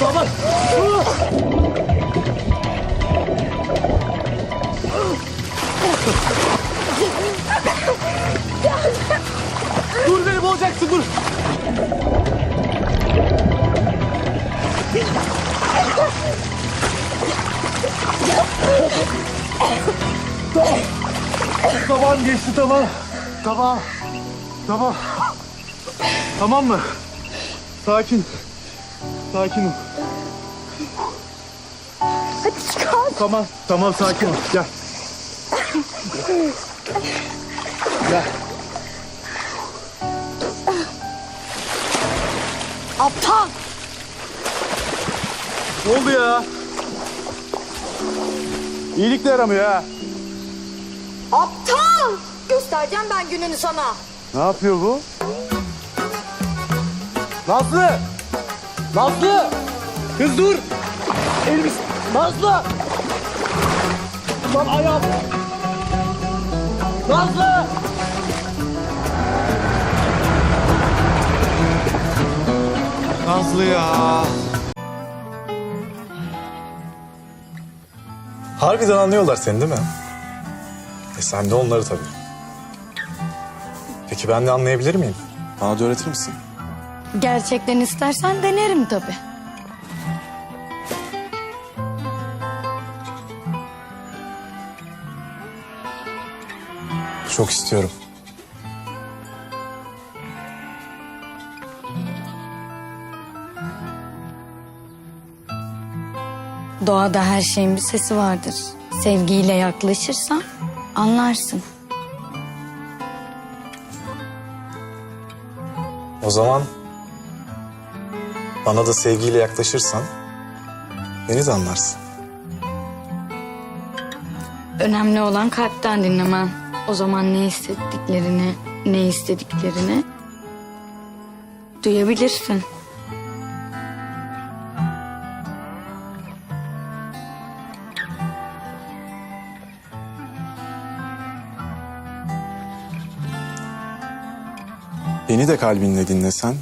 Baba. Dur beni boğacaksın dur. Tamam. Tamam geçti tamam. Tamam. Tamam. Tamam mı? Sakin. Sakin ol. Çıkar. Tamam. Tamam sakin ol. Gel. Gel. Aptal. Ne oldu ya? İyilik de yaramıyor ha. Aptal. Göstereceğim ben gününü sana. Ne yapıyor bu? Nazlı! Nazlı! Kız dur! Elimiz... Nazlı! Lan ayağım! Nazlı! Nazlı ya! Harbiden anlıyorlar seni değil mi? E sen de onları tabii. Peki ben de anlayabilir miyim? Bana da öğretir misin? Gerçekten istersen denerim tabii. Çok istiyorum. Doğada her şeyin bir sesi vardır. Sevgiyle yaklaşırsan anlarsın. O zaman bana da sevgiyle yaklaşırsan beni de anlarsın. Önemli olan kalpten dinlemen. O zaman ne hissettiklerini, ne istediklerini duyabilirsin. Beni de kalbinle dinlesen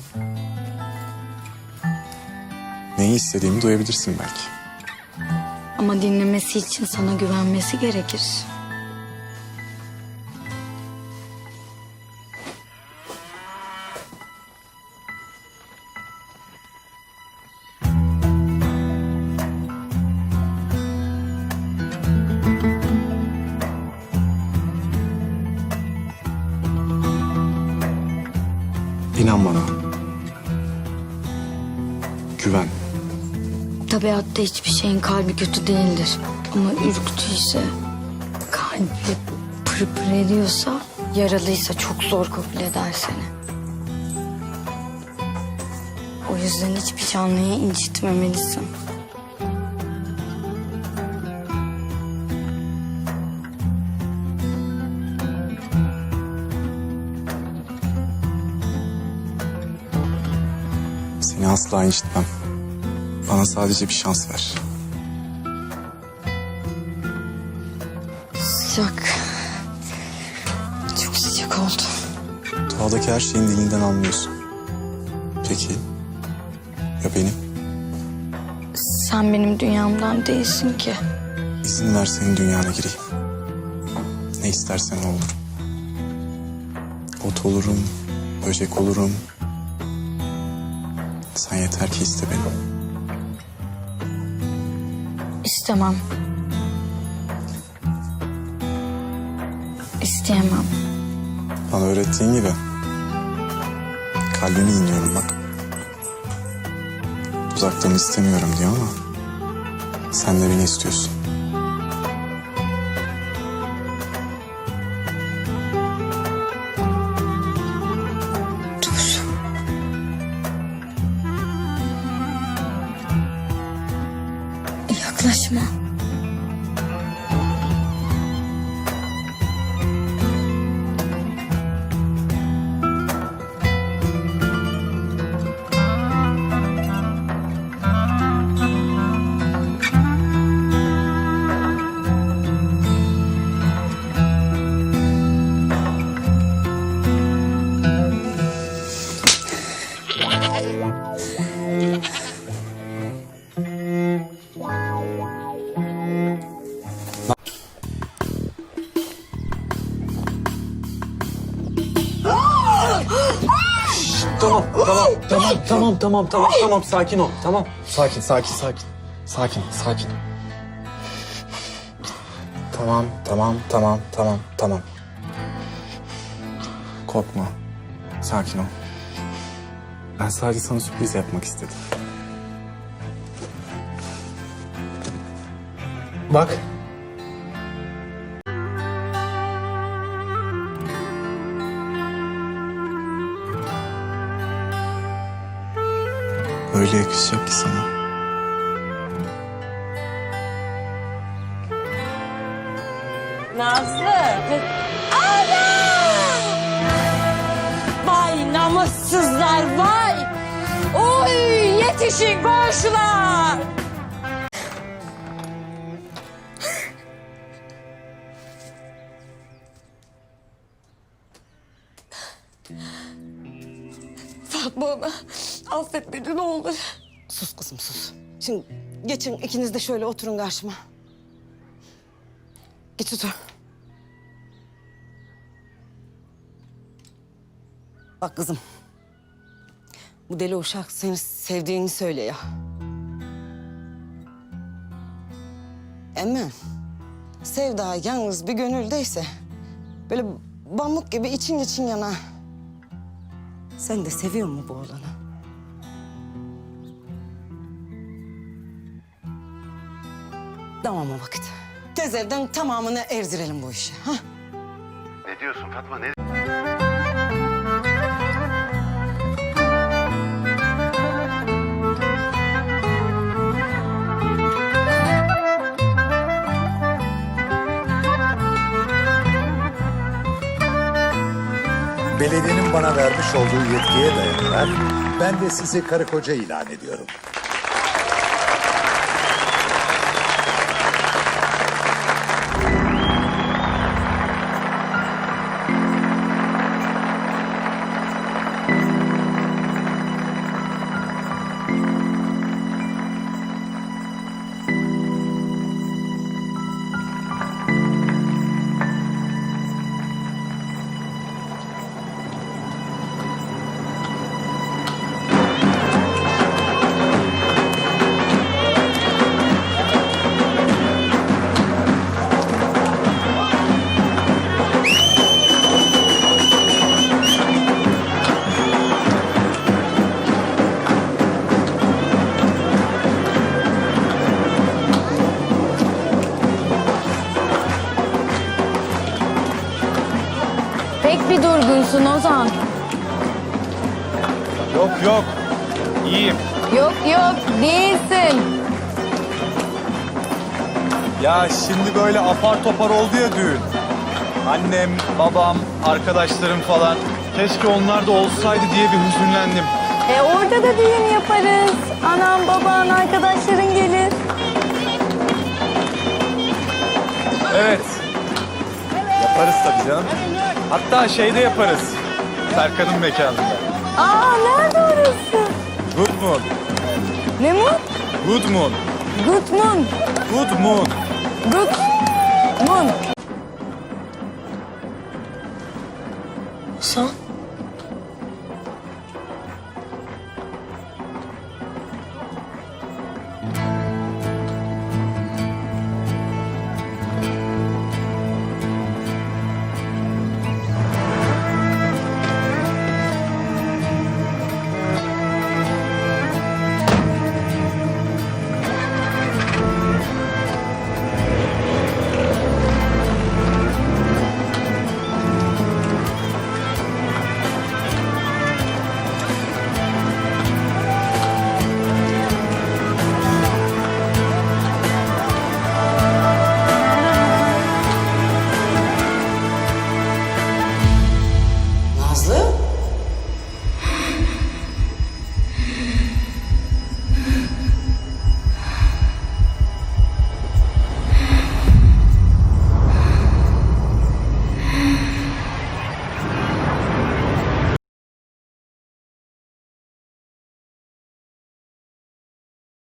neyi istediğimi duyabilirsin belki. Ama dinlemesi için sana güvenmesi gerekir. İnan bana. Güven. Tabiatta hiçbir şeyin kalbi kötü değildir. Ama ürktüyse, kalbi pır pır ediyorsa, yaralıysa çok zor kabul eder seni. O yüzden hiçbir canlıyı incitmemelisin. Seni asla incitmem. Bana sadece bir şans ver. Sıcak. Çok sıcak oldu. Doğadaki her şeyin dilinden anlıyorsun. Peki ya benim? Sen benim dünyamdan değilsin ki. İzin ver senin dünyana gireyim. Ne istersen olur. Ot olurum, böcek olurum. Sen yeter ki iste beni. İstemem. İsteyemem. Bana öğrettiğin gibi. Kalbimi dinliyorum bak. Uzaktan istemiyorum diyor ama... ...sen de beni istiyorsun. Tamam, tamam, tamam, tamam, tamam, tamam, tamam, sakin ol, tamam. Sakin, sakin, sakin. Sakin, sakin. Tamam, tamam, tamam, tamam, tamam. Korkma. Sakin ol. Ben sadece sana sürpriz yapmak istedim. Bak. Öyle yakışacak ki sana. Yetişin koşular. Fatma ana affet beni ne olur. Sus kızım sus. Şimdi geçin ikiniz de şöyle oturun karşıma. Geç otur. Bak kızım. Bu deli uşak seni sevdiğini söyle ya. Ama sevda yalnız bir gönüldeyse böyle pamuk gibi için için yana. Sen de seviyor mu bu oğlanı? Tamam o vakit. Tez evden tamamını erdirelim bu işi. Ha? Ne diyorsun Fatma? Ne Belediyenin bana vermiş olduğu yetkiye dayanarak ben de sizi karı koca ilan ediyorum. Pek bir durgunsun Ozan. Yok yok. İyiyim. Yok yok değilsin. Ya şimdi böyle apar topar oldu ya düğün. Annem, babam, arkadaşlarım falan. Keşke onlar da olsaydı diye bir hüzünlendim. E orada da düğün yaparız. Anam baban arkadaşların gelir. Evet. Yaparız tabii canım. Hatta şeyde yaparız. Serkan'ın mekanında. Aa nerede orası? Good Moon. Ne mu? Good Moon. Good moon. Good Moon. Good